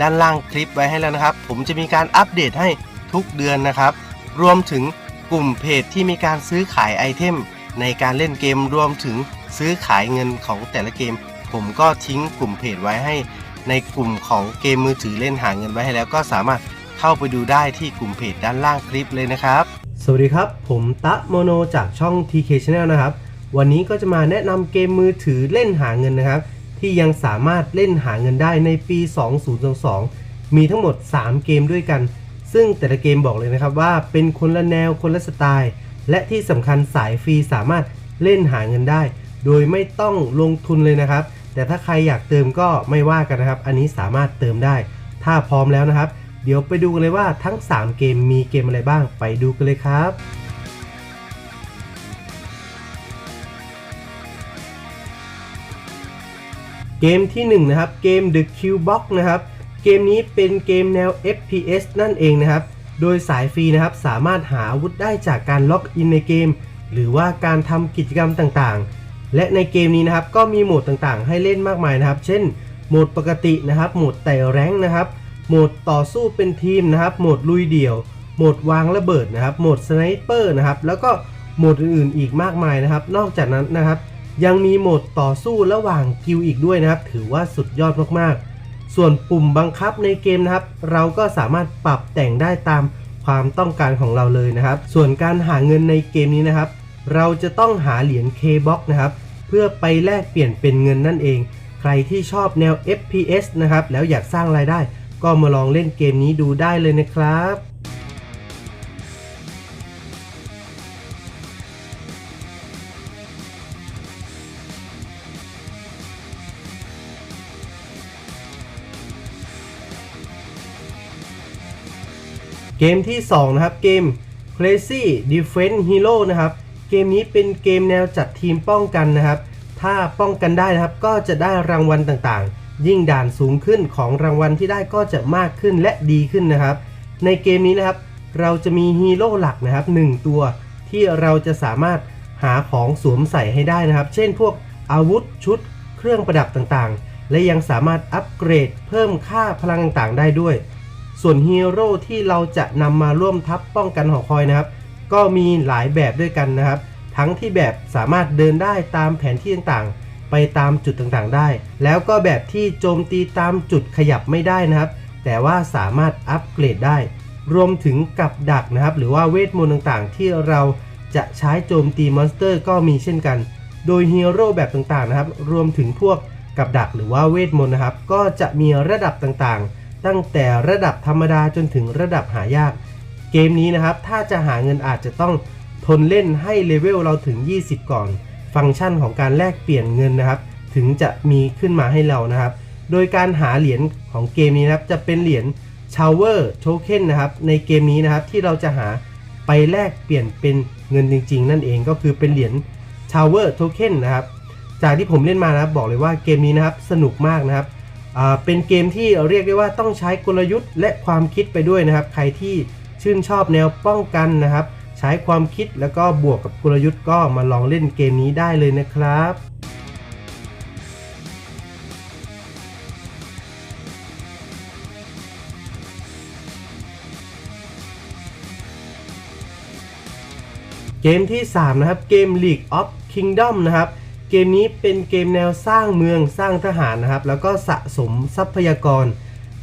ด้านล่างคลิปไว้ให้แล้วนะครับ ผมจะมีการอัปเดตให้ทุกเดือนนะครับ รวมถึงกลุ่มเพจที่มีการซื้อขายไอเทม ในการเล่นเกมรวมถึงซื้อขายเงินของแต่ละเกม ผมก็ทิ้งกลุ่มเพจไว้ให้ ในกลุ่มของเกมมือถือเล่นหาเงินไว้ให้แล้วก็สามารถเข้าไปดูได้ที่กลุ่มเพจด้านล่างคลิปเลยนะครับ สวัสดีครับ ผมตะโมโนจากช่อง TK Channel นะครับ วันนี้ก็จะมาแนะนำเกมมือถือเล่นหาเงินนะครับ ที่ยังสามารถเล่นหาเงินได้ในปี 2022 มีทั้งหมด 3 เกมด้วยกัน ซึ่งแต่ละเกมบอกเลยนะครับว่าเป็นคนละแนวคนละสไตล์ และที่สำคัญสายฟรีสามารถเล่นหาเงินได้ โดยไม่ต้องลงทุนเลยนะครับ แต่ถ้าใครอยากเติมก็ไม่ว่ากันนะครับ อันนี้สามารถเติมได้ ถ้าพร้อมแล้วนะครับ เดี๋ยวไปดูกันเลยว่าทั้ง 3 เกมมีเกมอะไรบ้างไปดูกันเลยครับ เกมที่ 1 นะครับ เกม The Q Box นะครับ เกมนี้เป็นเกมแนว FPS นั่นเองนะครับ โดยสายฟรีนะครับสามารถหาอาวุธได้จากการล็อกอินในเกม หรือว่าการทำกิจกรรมต่างๆ และในเกมนี้นะครับก็มีโหมดต่างๆ ให้เล่นมากมายนะครับ เช่น โหมดปกตินะครับ โหมดไต่แรงนะครับ โหมดต่อสู้เป็นทีมนะครับ โหมดลุยเดี่ยว โหมดวางระเบิดนะครับ โหมดสไนเปอร์นะครับ แล้วก็โหมดอื่นๆ อีกมากมายนะครับ นอกจากนั้นนะครับ ยังมีโหมดต่อสู้ระหว่างกิลอีกด้วยนะครับ ถือว่าสุดยอดมากๆ ส่วนปุ่มบังคับในเกมนะครับ เราก็สามารถปรับแต่งได้ตามความต้องการของเราเลยนะครับ ส่วนการหาเงินในเกมนี้นะครับ เราจะต้องหาเหรียญ K-Box นะครับ เพื่อไปแลกเปลี่ยนเป็นเงินนั่นเอง ใครที่ชอบแนว FPS นะครับ แล้วอยากสร้างรายได้ ก็มาลองเล่นเกมนี้ดูได้เลยนะครับ เกมที่ 2 นะครับ เกม Crazy Defense Hero นะครับ เกมนี้เป็นเกมแนวจัดทีมป้องกันนะครับ ถ้าป้องกันได้นะครับก็จะได้รางวัลต่างๆ ยิ่งด่านสูงขึ้นของรางวัลที่ได้ก็จะมากขึ้นและดีขึ้นนะครับ ในเกมนี้นะครับ เราจะมีฮีโร่หลักนะครับ 1 ตัวที่เราจะสามารถหาของสวมใส่ให้ได้นะครับ เช่นพวกอาวุธชุด เครื่องประดับต่างๆ และยังสามารถอัปเกรดเพิ่มค่าพลังต่างๆ ได้ด้วย ส่วนฮีโร่ที่เราจะนำมาร่วมทัพป้องกันหอคอยนะครับ ก็มีหลายแบบด้วยกันนะครับ ทั้งที่แบบสามารถเดินได้ตามแผนที่ต่างๆ ไปตามจุดต่างๆได้ แล้วก็แบบที่โจมตีตามจุดขยับไม่ได้นะครับ แต่ว่าสามารถอัปเกรดได้ รวมถึงกับดักนะครับ หรือว่าเวทมนต์ต่างๆ ที่เราจะใช้โจมตีมอนสเตอร์ก็มีเช่นกัน โดยฮีโร่แบบต่างๆนะครับ รวมถึงพวกกับดักหรือว่าเวทมนต์นะครับ ก็จะมีระดับต่างๆ ตั้งแต่ระดับธรรมดาจนถึงระดับหายาก เกมนี้นะครับ ถ้าจะหาเงินอาจจะต้องทนเล่นให้เลเวลเราถึง 20 ก่อน ฟังก์ชันของการแลกเปลี่ยนเงินนะครับ ถึงจะมีขึ้นมาให้เรานะครับ โดยการหาเหรียญของเกมนี้นะครับ จะเป็นเหรียญ Shower Token นะครับ ในเกมนี้นะครับที่เราจะหาไปแลกเปลี่ยนเป็นเงินจริง ๆ นั่นเองก็คือเป็นเหรียญ Shower Token นะครับ จากที่ผมเล่นมานะครับบอกเลยว่าเกมนี้นะครับสนุกมากนะครับ เป็นเกมที่เรียกได้ว่าต้องใช้กลยุทธ์และความคิดไปด้วยนะครับ ใครที่ชื่นชอบแนวป้องกันนะครับ ใช้ความคิดแล้วก็บวกกับกลยุทธ์ก็มาลองเล่นเกมนี้ได้เลยนะครับเกมที่ 3 นะครับ เกม League of Kingdom นะครับ เกมนี้เป็นเกมแนวสร้างเมืองสร้างทหารนะครับ แล้วก็สะสมทรัพยากร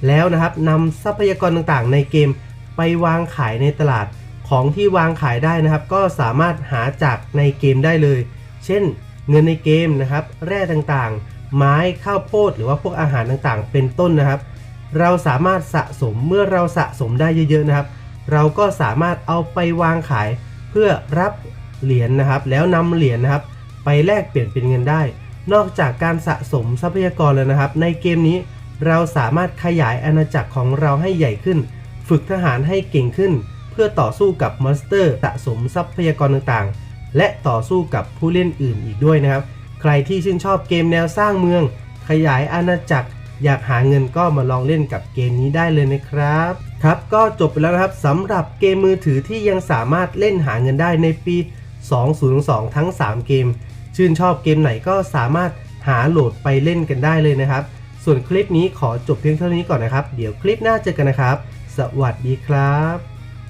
แล้วนะครับนำทรัพยากรต่างๆ ในเกมไปวางขายในตลาดของที่วางขายได้นะครับ ก็สามารถหาจากในเกมได้เลย เช่น เงินในเกมนะครับ แร่ต่างๆ ไม้ข้าวโพดหรือว่าพวกอาหารต่างๆ เป็นต้นนะครับ เราสามารถสะสมเมื่อเราสะสมได้เยอะๆนะครับ เราก็สามารถเอาไปวางขายเพื่อรับเหรียญนะครับ แล้วนำเหรียญนะครับ ไปแลกเปลี่ยนเป็นเงินได้ นอกจากการสะสมทรัพยากรแล้วนะครับ ในเกมนี้เราสามารถขยายอาณาจักรของเราให้ใหญ่ขึ้น ฝึกทหารให้เก่งขึ้น เพื่อต่อสู้กับมอนสเตอร์สะสมทรัพยากรต่างๆ และต่อสู้กับผู้เล่นอื่นอีกด้วยนะครับ ใครที่ชื่นชอบเกมแนวสร้างเมือง ขยายอาณาจักร อยากหาเงินก็มาลองเล่นกับเกมนี้ได้เลยนะครับ ครับก็จบไปแล้วนะครับสำหรับเกมมือถือที่ยังสามารถเล่นหาเงินได้ในปี 2002 ทั้ง 3 เกม ชื่นชอบเกมไหนก็สามารถหาโหลดไปเล่นกันได้เลยนะครับ ส่วนคลิปนี้ขอจบเพียงเท่านี้ก่อนนะครับ เดี๋ยวคลิปหน้าเจอกันนะครับ สวัสดีครับ